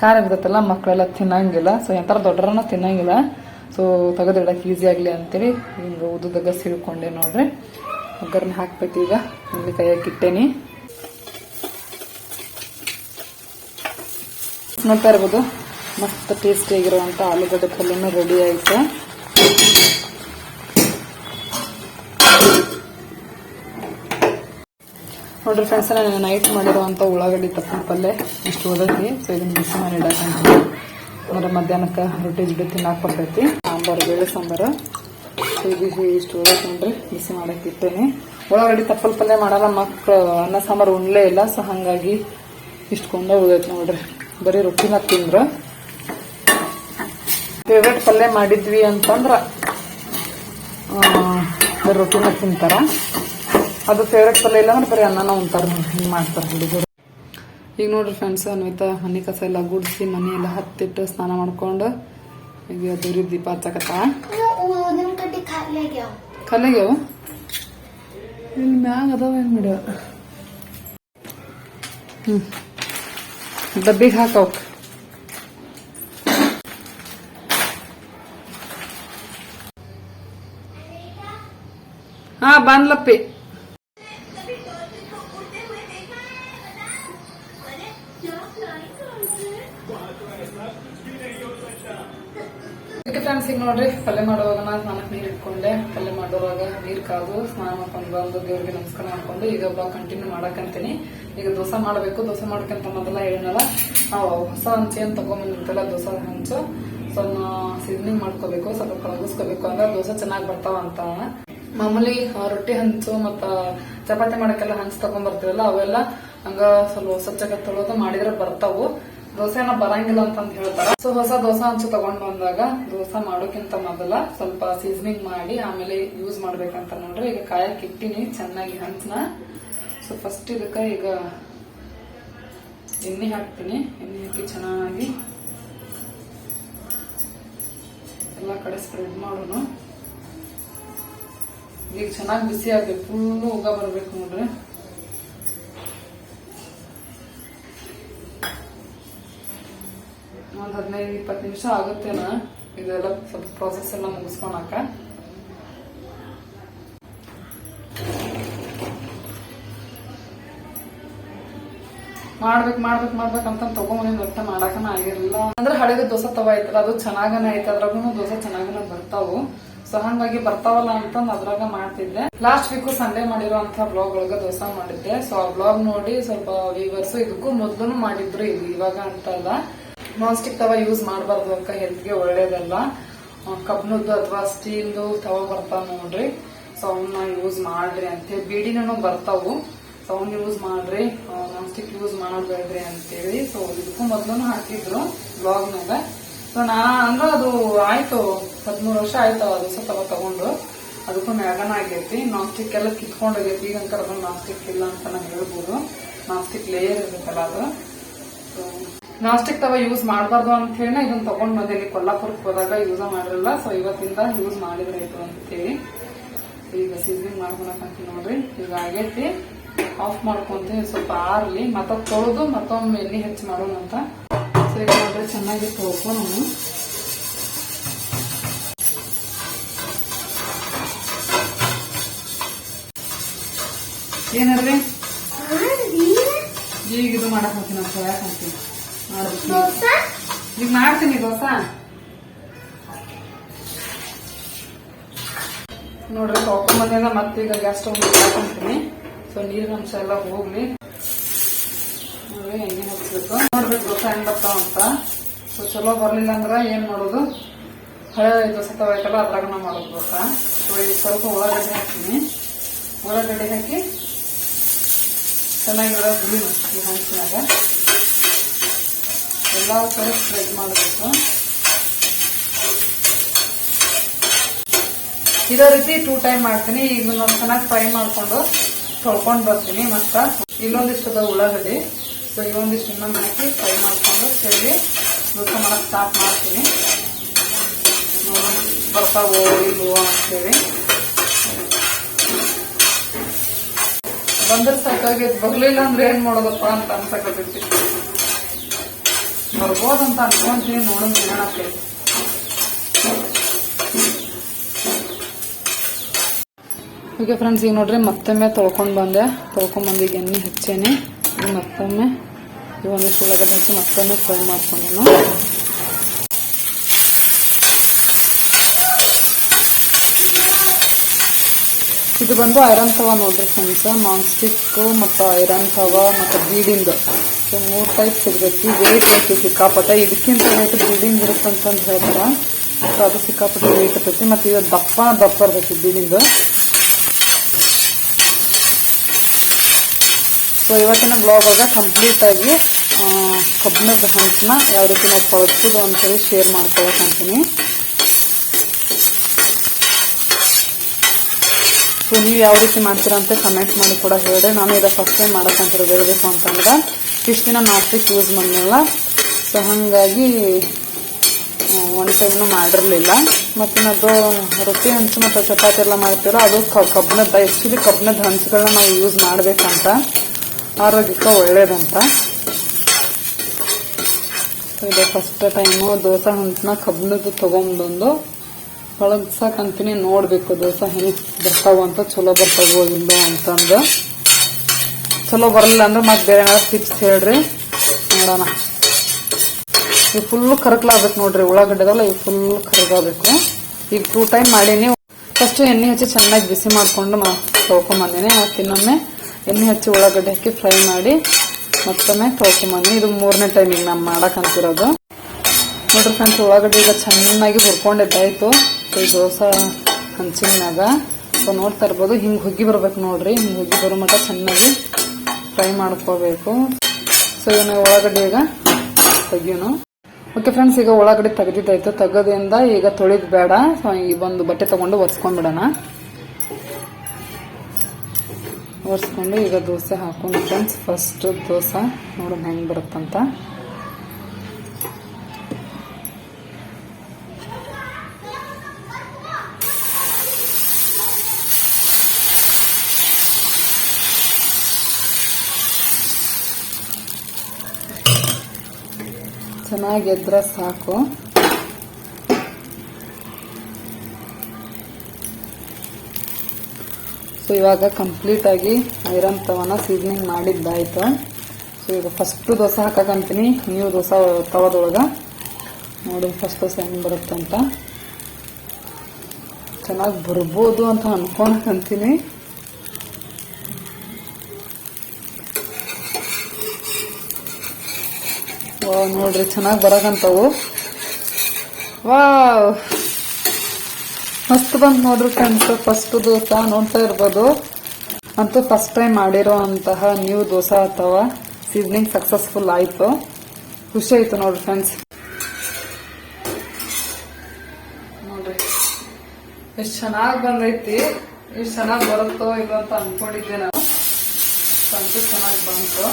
ಖಾರ ಇರ್ತೈತಲ್ಲ ಮಕ್ಕಳೆಲ್ಲ ತಿನ್ನಂಗಿಲ್ಲ. ಸೊ ಎಂಥರ ದೊಡ್ಡರನ್ನ ತಿನ್ನಂಗಿಲ್ಲ. ಸೊ ತೆಗೆದಿಡಕ್ಕೆ ಈಸಿ ಆಗಲಿ ಅಂತೇಳಿ ಹಿಂಗೆ ಉದ್ದದಾಗ ಸೀಳ್ಕೊಂಡೆ ನೋಡ್ರಿ. ಒಗ್ಗರಣೆ ಹಾಕ್ಬೇಕು ಈಗ ಇಲ್ಲಿ ಕೈಯಾಗಿ ಇಟ್ಟೇನಿ. ನೋಡ್ತಾ ಇರ್ಬೋದು, ಮಸ್ತ್ ಟೇಸ್ಟಿ ಆಗಿರುವಂತ ಆಲೂಗಡ್ಡೆ ಪಲ್ಯನೂ ರೆಡಿ ಆಯ್ತು. ನೋಡ್ರಿ ಫ್ರೆಂಡ್ಸ್ ನಾನು ನೈಟ್ ಮಾಡಿರುವಂಥ ಉಳ್ಳಾಗಡ್ಡಿ ತಪ್ಪಲ ಪಲ್ಯ ಇಷ್ಟು ಓದಕ್ಕೆ. ಸೊ ಇದನ್ನ ಮಿಕ್ಸ್ ಮಾಡಿ ಇಡಕ್ಕಂತ ಅಂದ್ರೆ ಮಧ್ಯಾಹ್ನಕ್ಕೆ ರೊಟ್ಟಿ ಜಿಡ್ಡು ತಿನ್ನಾಕ ಬರ್ತೈತಿ. ಸಾಂಬಾರು, ಬೇಳೆ ಸಾಂಬಾರು. ಸೊ ಇದು ಇಷ್ಟು ಓದೈತಿ ನೋಡ್ರಿ. ಬಿಸಿ ಮಾಡಕ್ಕೆ ಇಟ್ಟೇನೆ ಉಳ್ಳಾಗಡ್ಡಿ ತಪ್ಪಲ್ ಪಲ್ಯ ಮಾಡಲ್ಲ. ಮಕ್ಕಳು ಅನ್ನ, ಸಾಂಬಾರು ಉಣ್ಲೇ ಇಲ್ಲ. ಸೊ ಹಾಗಾಗಿ ಇಷ್ಟು ಕೊಂಡ ಉಳ್ದೈತಿ ನೋಡ್ರಿ. ಬರೀ ರೊಟ್ಟಿನ ತಿಂದ್ರೆ. ಫೇವ್ರೇಟ್ ಪಲ್ಯ ಮಾಡಿದ್ವಿ ಅಂತಂದ್ರ ರೊಟ್ಟಿನ ತಿಂತಾರ. ಅದು ಫೇವ್ರೇಟ್ ಪಲ್ಯ ಇಲ್ಲ ಅಂದ್ರೆ ಬರೀ ಅನ್ನನ ಉಂತಾರ ಹಿಂಗೆ ಮಾಡ್ತಾರೆ ಹುಡುಗರು. ಈಗ ನೋಡ್ರಿ ಫ್ರೆಂಡ್ಸ್ ಅನ್ವಿತಾ ಮನೆ ಕಸ ಎಲ್ಲ ಗುಡಿಸಿ ಮನೆ ಎಲ್ಲ ಹತ್ತಿಟ್ಟು ಸ್ನಾನ ಮಾಡ್ಕೊಂಡು ಈಗ ದೂರಿ ದೀಪ ಹಚ್ಚಕತ್ತ? ಕಲೆಗ್ಯಾವ ಇಲ್ಲಿ ಮ್ಯಾಗ ಅದಾವ ಏನು ಮಾಡ್ಯಾವ ಹ್ಮ್. ಡಬ್ಬಿಗೆ ಹಾಕವ್. ಹಾ ಬಂದ್ಲಪ್ಪಿ ಫ್ರೆಂಡ್ಸ್ ಈಗ ನೋಡ್ರಿ, ಪಲ್ಯ ಮಾಡುವಾಗ ನಾನು ಸ್ನಾನಕ್ಕೆ ನೀರು ಇಟ್ಕೊಂಡೆ. ಪಲ್ಯ ಮಾಡುವಾಗ ನೀರು ಕಾದು ಸ್ನಾನ ಮಾಡ್ಕೊಂಡು ಬಂದು ದೇವ್ರಿಗೆ ನಮಸ್ಕಾರ ಮಾಡ್ಕೊಂಡು ಈಗ ಹಬ್ಬ ಕಂಟಿನ್ಯೂ ಮಾಡಕಂತೀನಿ. ಈಗ ದೋಸೆ ಮಾಡಬೇಕು, ದೋಸೆ ಮಾಡ್ಕೊಂತ ಮೊದಲ ಹೇಳಿನಲ್ಲ ನಾವು ಹೊಸ ಹಂಚಿ ಅಂತ ತಗೊಂಬಂದಿರ್ತಲ್ಲ, ದೋಸೆ ಹಂಚು. ಸೊ ಸೀಸನಿಂಗ್ ಮಾಡ್ಕೋಬೇಕು, ಸ್ವಲ್ಪ ಕಳಗಿಸ್ಕೋಬೇಕು. ಅಂದ್ರೆ ದೋಸೆ ಚೆನ್ನಾಗಿ ಬರ್ತಾವ ಅಂತ ಮಾಮೂಲಿ ರೊಟ್ಟಿ ಹಂಚು ಮತ್ತ ಚಪಾತಿ ಮಾಡಕ್ಕೆಲ್ಲ ಹಂಚು ತಗೊಂಡ್ ಬರ್ತೀವಲ್ಲ ಅವೆಲ್ಲ ಹಂಗ ಸ್ವಲ್ಪ ಸ್ವಚ್ಛಗ ತೊಳೆದು ಮಾಡಿದ್ರೆ ಬರ್ತಾವು. ದೋಸೆನ ಬರಂಗಿಲ್ಲ ಅಂತಂದ್ ಹೇಳ್ತಾರ. ಸೊ ಹೊಸ ದೋಸೆ ಹಂಚು ತಗೊಂಡ್ ಬಂದಾಗ ದೋಸೆ ಮಾಡೋಕ್ಕಿಂತ ಮೊದಲ ಸ್ವಲ್ಪ ಸೀಸನಿಂಗ್ ಮಾಡಿ ಆಮೇಲೆ ಯೂಸ್ ಮಾಡ್ಬೇಕಂತ ನೋಡ್ರಿ. ಈಗ ಕಾಯಕ್ ಇಟ್ಟಿನಿ, ಚೆನ್ನಾಗಿ ಹಂಚನ. ಸೊ ಫಸ್ಟ್ ಇದಕ್ಕೆ ಈಗ ಎಣ್ಣೆ ಹಾಕ್ತೀನಿ. ಎಣ್ಣೆ ಹಾಕಿ ಚೆನ್ನಾಗಿ ಎಲ್ಲ ಕಡೆ ಸ್ಪ್ರೆಡ್ ಮಾಡೋಣ ಈಗ ಚೆನ್ನಾಗಿ ಬಿಸಿ ಆಗ್ಬೇಕು, ಫುಲ್ಲು ಉಗ ಬರ್ಬೇಕು ನೋಡ್ರಿ. ಹದಿನೈದು, ಇಪ್ಪತ್ತು ನಿಮಿಷ ಆಗುತ್ತೇನ, ಇದೆಲ್ಲ ಸ್ವಲ್ಪ ಪ್ರಾಸೆಸ್ ಎಲ್ಲ ಮುಗಿಸ್ಕೊಳಕ. ಮಾಡ್ಬೇಕು ಮಾಡ್ಬೇಕು ಮಾಡ್ಬೇಕು ಅಂತ ತಗೊಂಬಂದಿನ ಒಟ್ಟ ಮಾಡಕನ ಆಗಿರಲಿಲ್ಲ. ಅಂದ್ರೆ ಹಳೆದ ದೋಸೆ ತವ ಐತಲ್ಲ, ಅದು ಚೆನ್ನಾಗನ ಐತೆ ಅದ್ರಾಗೂ ದೋಸೆ ಚೆನ್ನಾಗನ ಬರ್ತಾವು. ಸೊ ಹಂಗಾಗಿ ಬರ್ತಾವಲ್ಲ ಅಂತಂದ್ ಅದ್ರಾಗ ಮಾಡ್ತಿದ್ದೆ. ಲಾಸ್ಟ್ ವೀಕು ಸಂಡೇ ಮಾಡಿರುವಂತ ಬ್ಲಾಗ್ ಒಳಗ ದೋಸೆ ಮಾಡಿದ್ದೆ. ಸೊ ಆ ಬ್ಲಾಗ್ ನೋಡಿ ಸ್ವಲ್ಪ ವೀವರ್ಸ್ ಇದಕ್ಕೂ ಮೊದ್ಲು ಮಾಡಿದ್ರು ಇದು ಇವಾಗ ಅಂತ ಅಲ್ಲ. ನಾನ್ ಸ್ಟಿಕ್ ತವ ಯೂಸ್ ಮಾಡಬಾರ್ದು ಹೆಲ್ತ್ಗೆ ಒಳ್ಳೇದಲ್ಲ ಕಬ್ಬಿಣದ್ದು ಅಥವಾ ಸ್ಟೀಲ್ದು ತವ ಬರ್ತಾವ ನೋಡ್ರಿ. ಸೊ ಅವನ್ನ ಯೂಸ್ ಮಾಡ್ರಿ ಅಂತೇಳಿ ಬೀಡಿನೂ ಬರ್ತಾವು. ಸೊ ಅವನ್ನ ಯೂಸ್ ಮಾಡ್ರಿ. ನಾನ್ ಸ್ಟಿಕ್ ಯೂಸ್ ಮಾಡಬೇಡ್ರಿ ಅಂತೇಳಿ ಸೊ ಇದಕ್ಕೂ ಮೊದ್ಲು ಹಾಕಿದ್ರು ಬ್ಲಾಗ್ನಾಗ ಸೊ ನಾ ಅಂದ್ರೆ ಅದು ಆಯ್ತು. ಹದಿಮೂರು ವರ್ಷ ಆಯ್ತು ಅದು ಸಹ ತವ ತಗೊಂಡು. ಅದಕ್ಕೂ ಮ್ಯಾಗನ ಆಗೈತಿ. ನಾನ್ ಸ್ಟಿಕ್ ಎಲ್ಲ ಕಿತ್ಕೊಂಡೋಗೈತಿ ಈಗ ಅಂಕರ್ ನಾನ್ ಸ್ಟಿಕ್ ಇಲ್ಲ ಅಂತ ನಾನು ಹೇಳ್ಬೋದು. ನಾನ್ ಸ್ಟಿಕ್ ಲೇಯರ್ ಇರುತ್ತಲ್ಲ ಅದು. ನಾನ್ ಸ್ಟಿಕ್ ತವ ಯೂಸ್ ಮಾಡಬಾರ್ದು ಅಂತ ಹೇಳಿ ಇದನ್ನ ತಗೊಂಡ್ ಬಂದೇನಿ. ಕೊಲ್ಲಾಪುರಕ್ಕೆ ಹೋದಾಗ ಯೂಸ್ ಮಾಡಿರಲ್ಲ ಸೊ ಇವತ್ತಿಂದ ಯೂಸ್ ಮಾಡಿದ್ರೆ ಆಯ್ತು ಅಂತೇಳಿ ಈಗ ಸೀಸನಿಂಗ್ ಮಾಡ್ಕೊಳಕಂತ ನೋಡ್ರಿ. ಈಗ ಆಗೈತಿ. ಆಫ್ ಮಾಡ್ಕೊಂತೀನಿ. ಸ್ವಲ್ಪ ಆರ್ಲಿ. ಮತ್ತೆ ತೊಳೆದು ಮತ್ತೊಮ್ಮೆ ಎಣ್ಣೆ ಹೆಚ್ಚು ಮಾಡೋಣ ಅಂತ. ಸೊ ಈಗ ನೋಡ್ರಿ ಚೆನ್ನಾಗಿ ತೊಳ್ಕೊಂಡು ಏನಲ್ರಿ ಈಗ ಇದು ಮಾಡಕ್ ಹೋಗ್ತೀನಿ ಅಂತ ಯಾಕೆ ಅಂತೀನಿ ಈಗ ಮಾಡ್ತೀನಿ ದೋಸಾ. ನೋಡ್ರಿ ಮತ್ತೆ ಈಗ ಗ್ಯಾಸ್ ಸ್ಟವ್ ಹಾಕೊಂತೀನಿ. ಸೊ ನೀರಿನ ಅಂಶ ಎಲ್ಲ ಹೋಗ್ಲಿ. ನೋಡ್ರಿ, ಎಣ್ಣೆ ಹಚ್ಬೇಕು ನೋಡ್ರಿ, ದೋಸೆ ಹೆಂಗ್ ಬರ್ತಾವ ಅಂತ. ಸೊ ಚಲೋ ಬರಲಿಲ್ಲ ಅಂದ್ರೆ ಏನು ಮಾಡೋದು? ಹಳೆ ದೋಸೆ ತವ ಐತಲ್ಲ, ಅದ್ರಾಗ ಮಾಡೋದು ದೋಸೆ. ಸೊ ಈಗ ಸ್ವಲ್ಪ ಉಳ್ಳಾಗಡ್ಡೆ ಹಾಕ್ತೀನಿ. ಉಳ್ಳಾಗಡ್ಡೆ ಹಾಕಿ ಚೆನ್ನಾಗಿರೋ ಗ್ರೀನ್ ಈ ಹಂಚಿನಾಗ ಎಲ್ಲ ಕಡೆ ಸ್ಪ್ರೆಡ್ ಮಾಡಬೇಕು. ಇದೇ ರೀತಿ ಟೂ ಟೈಮ್ ಮಾಡ್ತೀನಿ. ಈಗ ನಾನು ಚೆನ್ನಾಗಿ ಫ್ರೈ ಮಾಡ್ಕೊಂಡು ತೊಳ್ಕೊಂಡು ಬರ್ತೀನಿ ಮತ್ತ. ಇಲ್ಲೊಂದಿಷ್ಟು ಉಳ್ಳಾಗಡ್ಡಿ. ಸೊ ಇಲ್ಲೊಂದಿಷ್ಟು ಇನ್ನೊಂದು ಹಾಕಿ ಫ್ರೈ ಮಾಡ್ಕೊಂಡು ಸೇರಿ ದೋಸೆ ಮಾಡಕ್ ಸ್ಟಾರ್ಟ್ ಮಾಡ್ತೀನಿ. ಬರ್ತಾವೋ ಇಲ್ವೋ ಅಂತೇಳಿ. ಬಂದ್ರೆ ಸಾಕಾಗೈತಿ ಬರ್ಲಿಲ್ಲ ಅಂದ್ರೆ ಏನ್ ಮಾಡೋದಪ್ಪ ಅಂತ ಅನ್ಸಕತ್ತೈತಿ ಬರ್ಬೋದಂತ ಅನ್ಕೊಂತೀನಿ ನೋಡೋಣ ಏನಾಗ್ತೈತಿ ಓಕೆ ಫ್ರೆಂಡ್ಸ್ ಈಗ ನೋಡ್ರಿ ಮತ್ತೊಮ್ಮೆ ತೊಳ್ಕೊಂಡು ಬಂದೆ. ತೊಳ್ಕೊಂಡ್ ಬಂದು ಈಗ ಎಣ್ಣೆ ಹಚ್ಚೇನೆ. ಮತ್ತೊಮ್ಮೆ ಈ ಒಂದು ಉಳ್ಳಾಗಡ್ಡೆ ಹಾಕಿ ಮತ್ತೊಮ್ಮೆ ಫ್ರೈ ಮಾಡ್ಕೊಂಡು ಇದು ಬಂದು ಐರನ್ ತವ ನೋಡ್ರಿ ಫ್ರೆಂಡ್ಸ್ ನಾನ್ ಸ್ಟಿಕ್ ಮತ್ತು ಐರನ್ ತವ ಮತ್ತು ಬೀಡಿಂದು. ಮೂರು ಟೈಪ್ ಸಿಗ್ಬೇಕು ವೇಟ್ ಐತಿ ಸಿಕ್ಕಾಪಟ್ಟೆ ಇದಕ್ಕಿಂತ ರೇಟ್ ಬಿಲ್ಡಿಂಗ್ ಇರುತ್ತೆ ಅಂತಂದ್ ಹೇಳ್ತಾರ? ಸೊ ಅದು ಸಿಕ್ಕಾಪಟ್ಟೆ ವೇಟ್ ಇರ್ತೈತಿ. ಮತ್ತು ಇದು ದಪ್ಪ ದಪ್ಪ ಇರ್ತೈತಿ ಬಿಲ್ಡಿಂಗ್ ಸೊ ಇವತ್ತಿನ ಬ್ಲಾಗ್ ಆಗ ಕಂಪ್ಲೀಟ್ ಆಗಿ ಕಬ್ಬಿಣದ ನ ಯಾವ ರೀತಿ ನಾವು ಕಳಿಸೋದು ಅಂತೇಳಿ ಶೇರ್ ಮಾಡ್ಕೊಳಕಂತೀನಿ ಸೊ, ನೀವು ಯಾವ ರೀತಿ ಮಾಡ್ತೀರಾ ಅಂತ ಕಮೆಂಟ್ ಮಾಡಿ ಕೂಡ ಹೇಳಿದೆ ನಾನು ಇದು ಫಸ್ಟ್ ಟೈಮ್ ಮಾಡಕ್ಕಂತಿರೋದು ಹೇಳಬೇಕು ಅಂತಂದ್ರೆ ಇಷ್ಟು ದಿನ ನಾಸ್ಟಿಕ್ ಯೂಸ್ ಮಾಡಲಿಲ್ಲ. ಸೊ ಹಾಗಾಗಿ ಒನ್ ಟೈಮ್ನು ಮಾಡಿರಲಿಲ್ಲ. ಮತ್ತು ಅದು ರೊಟ್ಟಿ ಹಂಚು ಮತ್ತು ಚಪಾತಿ ಎಲ್ಲ ಮಾಡ್ತೀರೋ, ಅದು ಕಬ್ಬಿಣದ ಆ್ಯಕ್ಚುಲಿ ಕಬ್ಬಿಣದ ಹಂಚುಗಳನ್ನ ನಾವು ಯೂಸ್ ಮಾಡಬೇಕಂತ. ಆರೋಗ್ಯಕ್ಕೆ ಒಳ್ಳೇದಂತ. ಇದು ಫಸ್ಟ್ ಟೈಮು ದೋಸೆ ಹಂಚನ ಕಬ್ಬಿಣದ್ದು ತೊಗೊಂಬಂದು ಒಳಗ್ಸಕಂತೀನಿ ನೋಡಬೇಕು ದೋಸೆ ಹೆಂಗೆ ಬರ್ತಾವ ಅಂತ, ಚಲೋ ಬರ್ತಾವೋ ಇಲ್ಲೋ ಅಂತಂದು. ಚಲೋ ಬರಲಿಲ್ಲ ಅಂದ್ರೆ ಮತ್ತೆ ಬೇರೆ ಏನಾದ್ರು ಟಿಪ್ಸ್ ಹೇಳ್ರಿ, ನೋಡೋಣ. ಇವು ಫುಲ್ ಕರಕ್ಲಾಗ್ಬೇಕು ನೋಡ್ರಿ, ಉಳ್ಳಾಗಡ್ಡೆದಲ್ಲ ಇವು ಫುಲ್ ಕರಗಬೇಕು ಈಗ ಟೂ ಟೈಮ್ ಮಾಡೀನಿ. ಫಸ್ಟ್ ಎಣ್ಣೆ ಹಚ್ಚಿ ಚೆನ್ನಾಗಿ ಬಿಸಿ ಮಾಡ್ಕೊಂಡು ಮಾ ತೊಳ್ಕೊಂಬಂದಿನಿ. ಮತ್ತೆ ಇನ್ನೊಮ್ಮೆ ಎಣ್ಣೆ ಹಚ್ಚಿ ಉಳ್ಳಾಗಡ್ಡೆ ಹಾಕಿ ಫ್ರೈ ಮಾಡಿ ಮತ್ತೊಮ್ಮೆ ತೊಳ್ಕೊಂಬಂದಿನಿ. ಇದು ಮೂರನೇ ಟೈಮ್ ಈಗ ನಾನು ಮಾಡಕ್ಕಂತಿರೋದು ನೋಡ್ರಿ ಫ್ರೆಂಡ್ಸ್, ಉಳ್ಳಾಗಡ್ಡೆ ಈಗ ಚೆನ್ನಾಗಿ ಹುರ್ಕೊಂಡಿದ್ದಾಯ್ತು. ಈ ದೋಸೆ ಹಂಚಿನಾಗ ಸೊ, ನೋಡ್ತಾ ಇರ್ಬೋದು, ಹಿಂಗೆ ಹುಗ್ಗಿ ಬರ್ಬೇಕು ನೋಡ್ರಿ. ಹಿಂಗೆ ಹುಗ್ಗಿ ಬರೋ ಮಟ್ಟ ಚೆನ್ನಾಗಿ ಫ್ರೈ ಮಾಡ್ಕೋಬೇಕು. ಸೊ ಇವನ್ನ ಉಳ್ಳಾಗಡ್ಡೆ ಈಗ ತೆಗಿಯೋನು ಓಕೆ ಫ್ರೆಂಡ್ಸ್, ಈಗ ಉಳ್ಳಾಗಡ್ಡಿ ತೆಗೆದಿದ್ದಾಯ್ತು. ತೆಗೋದ್ರಿಂದ ಈಗ ತೊಳಿದ್ ಬೇಡ. ಸೊ, ಈ ಒಂದು ಬಟ್ಟೆ ತಗೊಂಡು ಒರೆಸ್ಕೊಂಡ್ಬಿಡೋಣ. ಒರೆಸ್ಕೊಂಡು ಈಗ ದೋಸೆ ಹಾಕೊಂಡು ಫ್ರೆಂಡ್ಸ್. ಫಸ್ಟ್ ದೋಸೆ ನೋಡೋಣ ಹೆಂಗೆ ಬರುತ್ತಂತ. ಚೆನ್ನಾಗಿ ಎದ್ರೆ ಸಾಕು. ಸೊ ಇವಾಗ ಕಂಪ್ಲೀಟ್ ಆಗಿ ಐರನ್ ತವನ ಸೀಸನಿಂಗ್ ಮಾಡಿದ್ದಾಯ್ತು. ಸೊ ಈಗ ಫಸ್ಟ್ ದೋಸೆ ಹಾಕಂತೀನಿ ನೀವು ದೋಸೆ ತವದೊಳಗೆ. ನೋಡಿ ಫಸ್ಟ್ ದೋಸೆ ಹೆಂಗೆ ಬರುತ್ತಂತ ಚೆನ್ನಾಗಿ ಬರ್ಬೋದು ಅಂತ ಅನ್ಕೊಳಕಂತೀನಿ ನೋಡ್ರಿ, ಚೆನ್ನಾಗಿ ಬರಕಂತವು. ವಾವ್. ಮಸ್ತ್ ಬಂತು ನೋಡ್ರಿ ಫ್ರೆಂಡ್ಸ್ ಫಸ್ಟ್ ದೋಸೆ ನೋಡ್ತಾ ಇರ್ಬೋದು. ಅಂತೂ ಫಸ್ಟ್ ಟೈಮ್ ಮಾಡಿರೋ ಅಂತಹ ನ್ಯೂ ದೋಸೆ ಅಥವಾ ಸೀಸನಿಂಗ್ ಸಕ್ಸಸ್ಫುಲ್ ಆಯ್ತು. ಖುಷಿ ಆಯ್ತು ನೋಡ್ರಿ ಫ್ರೆಂಡ್ಸ್ ನೋಡ್ರಿ, ಎಷ್ಟು ಚೆನ್ನಾಗಿ ಬಂದೈತಿ, ಎಷ್ಟು ಚೆನ್ನಾಗಿ ಬರುತ್ತೋ ಇಲ್ಲ ಅಂತ ಅನ್ಕೊಂಡಿದ್ದೆ ನಾನು. ಅಂತೂ ಚೆನ್ನಾಗಿ ಬಂತು.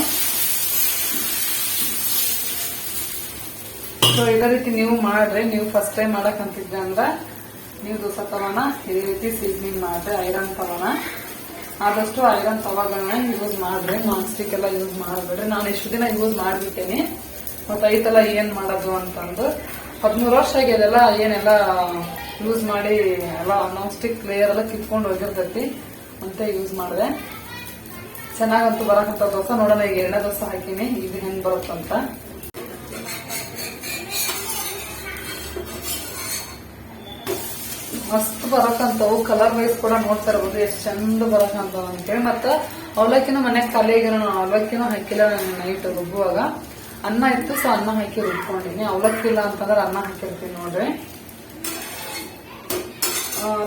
ಸೊ ಇದೇ ರೀತಿ ನೀವು ಮಾಡ್ರಿ ನೀವು ಫಸ್ಟ್ ಟೈಮ್ ಮಾಡಕ್ ಅಂತಿದ್ದೆ ಅಂದ್ರೆ, ನೀವು ದೋಸೆ ತಗೋಣ ಇದೇ ರೀತಿ ಸೀಸನಿಂಗ್ ಮಾಡ್ರಿ ಐರನ್ ತಗೋಣ. ಆದಷ್ಟು ಐರನ್ ತವಾಗಳನ್ನ ಯೂಸ್ ಮಾಡ್ರಿ ನಾನ್ ಸ್ಟಿಕ್ ಎಲ್ಲ ಯೂಸ್ ಮಾಡಬೇಡ್ರಿ. ನಾನು ಇಷ್ಟು ದಿನ ಯೂಸ್ ಮಾಡ್ಬಿಟ್ಟೇನಿ. ಮತ್ತೆ ಐತಲ್ಲ ಏನ್ ಮಾಡೋದು ಅಂತಂದು, ಹದಿಮೂರು ವರ್ಷ ಆಗ್ಯದೆಲ್ಲ ಏನೆಲ್ಲ ಯೂಸ್ ಮಾಡಿ, ಎಲ್ಲ ನಾನ್ ಸ್ಟಿಕ್ ಲೇಯರ್ ಎಲ್ಲ ಕಿತ್ಕೊಂಡು ಹೋಗಿರ್ತೈತಿ, ಅಂತ ಯೂಸ್ ಮಾಡಿದೆ. ಚೆನ್ನಾಗಂತೂ ಬರಕಂತ ದೋಸೆ ನೋಡೋಣ, ಈಗ ಎಣ್ಣೆ ದೋಸೆ ಹಾಕಿನಿ, ಇದು ಹೆಂಗೆ ಬರುತ್ತಂತ. ಮಸ್ತ್ ಬರಕಂತವು ಕಲರ್ ವೈಸ್ ಕೂಡ ನೋಡ್ತಾ ಇರ್ಬೋದು ಎಷ್ಟು ಚಂದ ಬರಕಂತವ ಅಂತೇಳಿ ಮತ್ತ ಅವಲಕ್ಕಿನೂ ಮನೆಗೆ ಖಾಲಿ ಆಗಿರೋ ನಾನು, ಅವಲಕ್ಕಿನೂ ಹಾಕಿಲ್ಲ ನೈಟ್ ರುಬ್ಬುವಾಗ. ಅನ್ನ ಇತ್ತು ಸೊ ಅನ್ನ ಹಾಕಿ ರುಬ್ಕೊಂಡಿನಿ. ಅವಲಕ್ಕಿ ಇಲ್ಲ ಅಂತಂದ್ರೆ ಅನ್ನ ಹಾಕಿರ್ತೀನಿ ನೋಡ್ರಿ.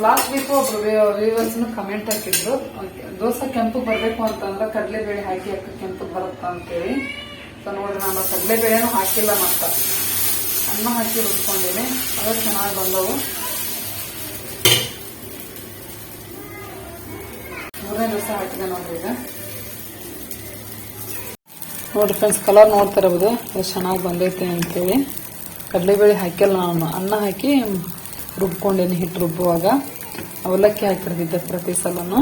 ಲಾಸ್ಟ್ ವೀಕ್ ಒಬ್ರು ವ್ಯೂವರ್ಸ್ ಕಮೆಂಟ್ ಹಾಕಿದ್ರು. ದೋಸೆ ಕೆಂಪು ಬರ್ಬೇಕು ಅಂತಂದ್ರೆ ಕಡಲೆಬೇಳೆ ಹಾಕಿ ಹಾಕಿ ಕೆಂಪು ಬರುತ್ತಾ ಅಂತೇಳಿ. ಸೊ ನೋಡ್ರಿ, ನಾನು ಕಡಲೆಬೇಳೆನೂ ಹಾಕಿಲ್ಲ ಮತ್ತ. ಅನ್ನ ಹಾಕಿ ರುಬ್ಕೊಂಡಿನಿ. ಅದು ಚೆನ್ನಾಗಿ ಬಂದವು. ಮೂರನೇ ದೋಸೆ ಹಾಕಿದೆ ನೋಡ್ರಿ ಈಗ. ನೋಡ್ರಿ ಫ್ರೆಂಡ್ಸ್ ಕಲರ್ ನೋಡ್ತಾ ಇರಬಹುದು ಎಷ್ಟು ಚೆನ್ನಾಗಿ ಬಂದೈತೆ ಅಂತೇಳಿ. ಕಡಲೆಬೇಳೆ ಹಾಕಿಲ್ಲ ನಾನು. ಅನ್ನ ಹಾಕಿ ರುಬ್ಕೊಂಡೇನಿ, ಹಿಟ್ಟು ರುಬ್ಬುವಾಗ. ಅವಲಕ್ಕಿ ಹಾಕಿರ್ತಿದ್ದೆ ಪ್ರತಿ ಸಲನು.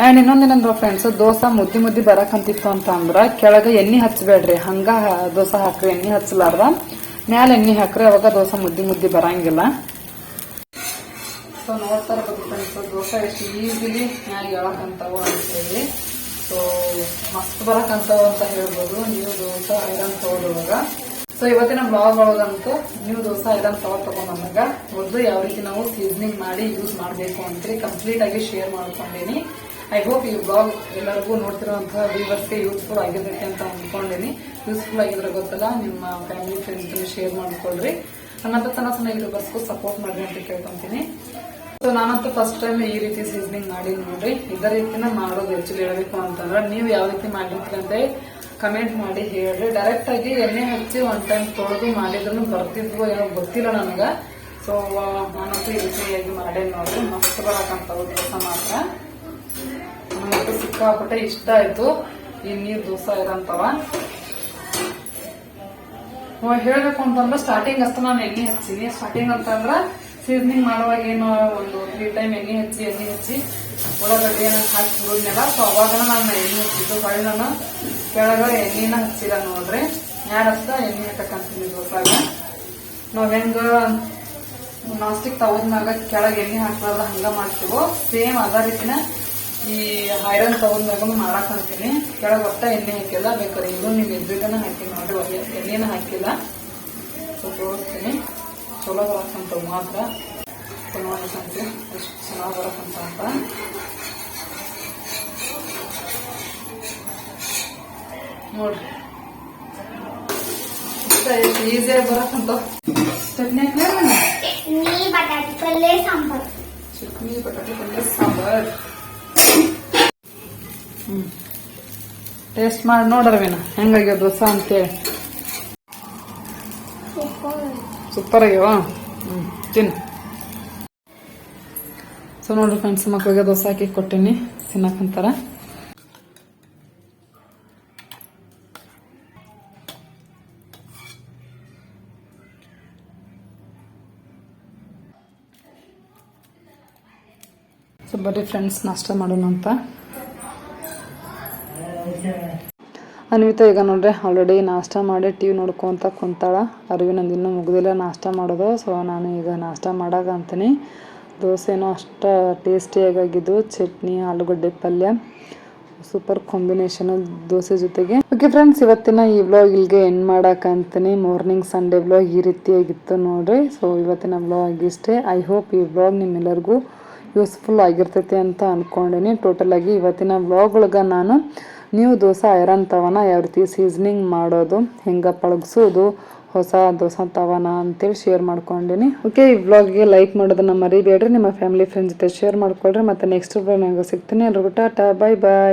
ಆ್ಯಂಡ್ ಇನ್ನೊಂದೇನಂದ್ರ ಫ್ರೆಂಡ್ಸ್ ದೋಸೆ ಮುದ್ದಿ ಮುದ್ದಿ ಬರಕಂತಿತ್ತು ಅಂತ ಅಂದ್ರೆ ಕೆಳಗೆ ಎಣ್ಣೆ ಹಚ್ಚಬೇಡ್ರಿ ಹಂಗ ದೋಸೆ ಹಾಕ್ರಿ, ಎಣ್ಣೆ ಹಚ್ಚಲಾರ್ದ ಮ್ಯಾಲೆ ಎಣ್ಣೆ ಹಾಕ್ರಿ, ಅವಾಗ ದೋಸೆ ಮುದ್ದಿ ಮುದ್ದಿ ಬರಂಗಿಲ್ಲ. ಸೊ ನೋಡ್ತಾ ಇರ್ಬೋದು ಫ್ರೆಂಡ್ಸ್ ದೋಸೆ ಎಷ್ಟು ಈಸಿಲಿ ಮ್ಯಾಗ ಹೇಳಕ್ಕಂತವು ಅಂತೇಳಿ. ಸೊ ಮಸ್ತ್ ಬರಕ್ಕಂತವು ಅಂತ ಹೇಳ್ಬೋದು. ನೀವು ದೋಸೆ, ಐರನ್ ತಗೊಳ್ಳುವಾಗ. ಸೊ ಇವತ್ತಿನ ಬ್ಲಾಗ್ ಒಳಗಂತೂ ನೀವು ದೋಸೆ, ಐರನ್ ತವ ತಗೊಂಡಾಗ ಒಂದು ಯಾವ ರೀತಿ ನಾವು ಸೀಸನಿಂಗ್ ಮಾಡಿ ಯೂಸ್ ಮಾಡಬೇಕು ಅಂತೇಳಿ ಕಂಪ್ಲೀಟ್ ಆಗಿ ಶೇರ್ ಮಾಡ್ಕೊಂಡೀನಿ. ಐ ಹೋಪ್ ಈ ಬ್ಲಾಗ್ ಎಲ್ಲರಿಗೂ ನೋಡ್ತಿರುವಂತಹ ವ್ಯೂವರ್ಸ್ಗೆ ಯೂಸ್ಫುಲ್ ಆಗಿರ್ತೈತೆ ಅಂತ ಅನ್ಕೊಂಡಿನಿ. ಯೂಸ್ಫುಲ್ ಆಗಿದ್ರೆ ಗೊತ್ತಲ್ಲ, ನಿಮ್ಮ ಫ್ಯಾಮಿಲಿ ಫ್ರೆಂಡ್ಸ್ ಶೇರ್ ಮಾಡ್ಕೊಳ್ರಿ. ನನ್ನ ತನ್ನ ಸಣ್ಣ ಯೂಟ್ಯೂಬರ್ಸ್ಗೂ ಸಪೋರ್ಟ್ ಮಾಡಿ ಅಂತ ಕೇಳ್ಕೊಂತೀನಿ. ಸೊ ನಾನಂತೂ ಫಸ್ಟ್ ಟೈಮ್ ಈ ರೀತಿ ಸೀಸನಿಂಗ್ ಮಾಡಿ ನೋಡ್ರಿ. ಇದೇ ರೀತಿನ ಮಾಡೋದು ಆಕ್ಚುಲಿ ಹೇಳಬೇಕು ಅಂತಂದ್ರೆ ನೀವು ಯಾವ ರೀತಿ ಮಾಡಿರ್ತೀರಿ ಅಂತ ಕಮೆಂಟ್ ಮಾಡಿ ಹೇಳ್ರಿ. ಡೈರೆಕ್ಟ್ ಆಗಿ ಎಣ್ಣೆ ಹಚ್ಚಿ ಒನ್ ಟೈಮ್ ತೊಳೆದು ಮಾಡಿದ್ರು ಬರ್ತಿದ್ವು ಏನೋ ಗೊತ್ತಿಲ್ಲ ನನಗೆ. ಸೊ ನಾನಂತೂ ಈ ರೀತಿಯಾಗಿ ಮಾಡೇ ನೋಡ್ರಿ. ಮಸ್ತ್ ಬರಕಂತ ದೋಸೆ ಮಾತ್ರ. ನನಗಂತೂ ಸಿಕ್ಕಾಪಟ್ಟೆ ಇಷ್ಟ ಆಯ್ತು. ಈ ನೀರ್ ದೋಸೆ ಇರಂತವ ಹೇಳಬೇಕು ಅಂತಂದ್ರೆ ಸ್ಟಾರ್ಟಿಂಗ್ ಅಷ್ಟು ನಾನು ಎಣ್ಣೆ ಹಚ್ಚಿನಿ. ಸ್ಟಾರ್ಟಿಂಗ್ ಅಂತಂದ್ರ ಸೀಸನಿಂಗ್ ಮಾಡುವಾಗ ಏನು ಒಂದು ತ್ರೀ ಟೈಮ್ ಎಣ್ಣೆ ಹಚ್ಚಿ ಎಣ್ಣೆ ಹಚ್ಚಿ ಒಳಗಡೆ ಹಾಕಿ ಹುರಿದ್ನೆಲ್ಲ ಸೊ ಅವಾಗ ನಾನು ಎಣ್ಣೆ ಹಚ್ಚಿದ್ದು. ಹೊಳೆ ನಾನು ಕೆಳಗಡೆ ಎಣ್ಣೆನ ಹಚ್ಚಿಲ್ಲ ನೋಡ್ರಿ ಹಚ್ಚ ಎಣ್ಣೆ ಹಾಕಂತೀನಿ ದೋಸಾಗ ನಾವ್ ಹೆಂಗ ನಾಸ್ಟಿಕ್ ತವದ್ಮ್ಯಾಗ ಕೆಳಗೆ ಎಣ್ಣೆ ಹಾಕ್ಲಾರ್ದ ಹಂಗ ಮಾಡ್ತೀವೋ, ಸೇಮ್ ಅದ ರೀತಿನ ಈ ಐರನ್ ತಗೊಂಡಾಗ ಮಾಡಾಕಂತೀನಿ ಕೆಳಗೆ ಒಟ್ಟ ಎಣ್ಣೆ ಹಾಕಿಲ್ಲ, ಬೇಕಾದ್ರೆ ಇದು ನೀವು ಎದ್ರಿಗನ ಹಾಕಿ ನೋಡ್ರಿ ಎಣ್ಣೆನ ಹಾಕಿಲ್ಲ. ಸೊ ತೋರಿಸ್ತೀನಿ ಚಲೋ ಬರಕ್ಕಂತ ಮಾತ್ರ ಚಲೋ ನೋಡ್ಬೇಕಂತ ಎಷ್ಟು ಚೆನ್ನಾಗಿ ಬರಕ್ಕಂತ ಅಂತ. ನೋಡ್ರಿ. ಎಷ್ಟು ಈಸಿಯಾಗಿ ಬರಕ್ಕಂತ ಚಟ್ನಿ ಬಟಾಟಿ ಪಲ್ಲೆ ಸಾಂಬಾರ್. ಚಟ್ನಿ ಬಟಾಟಿ ಪಲ್ಲೆ ಸಾಂಬಾರ್. ಹ್ಮ್. ಟೇಸ್ಟ್ ಮಾಡಿ ನೋಡ್ರವೇನ ಹೆಂಗಾಗ್ಯದ ಹೊಸ ಅಂತೇಳಿ ಸೂಪರ್ ಆಗ್ಯಾವ ಹ್ಮ್, ತಿನ್ನು. ಸೊ ನೋಡ್ರಿ ಫ್ರೆಂಡ್ಸ್ ಮಕ್ಕಳಿಗೆ ದೋಸೆ ಹಾಕಿ ಕೊಟ್ಟೀನಿ. ತಿನ್ನಕಂತಾರ ಸೊ ಬರ್ರಿ ಫ್ರೆಂಡ್ಸ್ ನಾಷ್ಟ ಮಾಡೋಣ ಅಂತ. ಅನ್ವಿತಾ, ಈಗ ನೋಡ್ರಿ ಆಲ್ರೆಡಿ ನಾಷ್ಟ ಮಾಡಿ ಟಿ ವಿ ನೋಡ್ಕೊಂತ ಕುಂತಾಳ. ಅರಿವಿ ನಂದು ಇನ್ನೂ ಮುಗ್ದಿಲ್ಲ ನಾಷ್ಟ ಮಾಡೋದು. ಸೊ ನಾನು ಈಗ ನಾಷ್ಟ ಮಾಡಾಗ ಅಂತೀನಿ. ದೋಸೆನೂ ಅಷ್ಟು ಟೇಸ್ಟಿಯಾಗಿದ್ದು ಚಟ್ನಿ, ಆಲೂಗಡ್ಡೆ ಪಲ್ಯ. ಸೂಪರ್ ಕಾಂಬಿನೇಷನ್ ದೋಸೆ ಜೊತೆಗೆ. ಓಕೆ ಫ್ರೆಂಡ್ಸ್ ಇವತ್ತಿನ ಈ ವ್ಲಾಗ್ ಇಲ್ಲಿಗೆ ಎಂಡ್ ಮಾಡಕ್ಕಂತೀನಿ ಮಾರ್ನಿಂಗ್ ಸಂಡೇ ವ್ಲಾಗ್ ಈ ರೀತಿಯಾಗಿತ್ತು ನೋಡಿರಿ. ಸೊ ಇವತ್ತಿನ ವ್ಲಾಗ್ ಇಷ್ಟೇ. ಐ ಹೋಪ್ ಈ ವ್ಲಾಗ್ ನಿಮ್ಮೆಲ್ಲರಿಗೂ ಯೂಸ್ಫುಲ್ ಆಗಿರ್ತೈತಿ ಅಂತ ಅಂದ್ಕೊಂಡೀನಿ ಟೋಟಲ್ ಆಗಿ ಇವತ್ತಿನ ವ್ಲಾಗ್ ಒಳಗೆ ನಾನು ನೀವು ದೋಸೆ, ಐರನ್ ತವನ ಯಾವ ರೀತಿ ಸೀಸನಿಂಗ್ ಮಾಡೋದು, ಹೆಂಗೆ ಪಳಗಿಸೋದು, ಹೊಸ ದೋಸೆ ತವನ ಅಂತೇಳಿ ಶೇರ್ ಮಾಡ್ಕೊಂಡಿನಿ. ಓಕೆ ಈ ವ್ಲಾಗ್ಗೆ ಲೈಕ್ ಮಾಡೋದನ್ನ ಮರಿಬೇಡ್ರಿ, ನಿಮ್ಮ ಫ್ಯಾಮಿಲಿ ಫ್ರೆಂಡ್ಸ್ ಜೊತೆ ಶೇರ್ ಮಾಡ್ಕೊಳ್ರಿ, ಮತ್ತು ನೆಕ್ಸ್ಟ್ ವ್ಲಾಗ್ನಾಗ ಸಿಗ್ತೀನಿ. ಎಲ್ರಿಗೂ ಟಾಟಾ ಬಾಯ್ ಬಾಯ್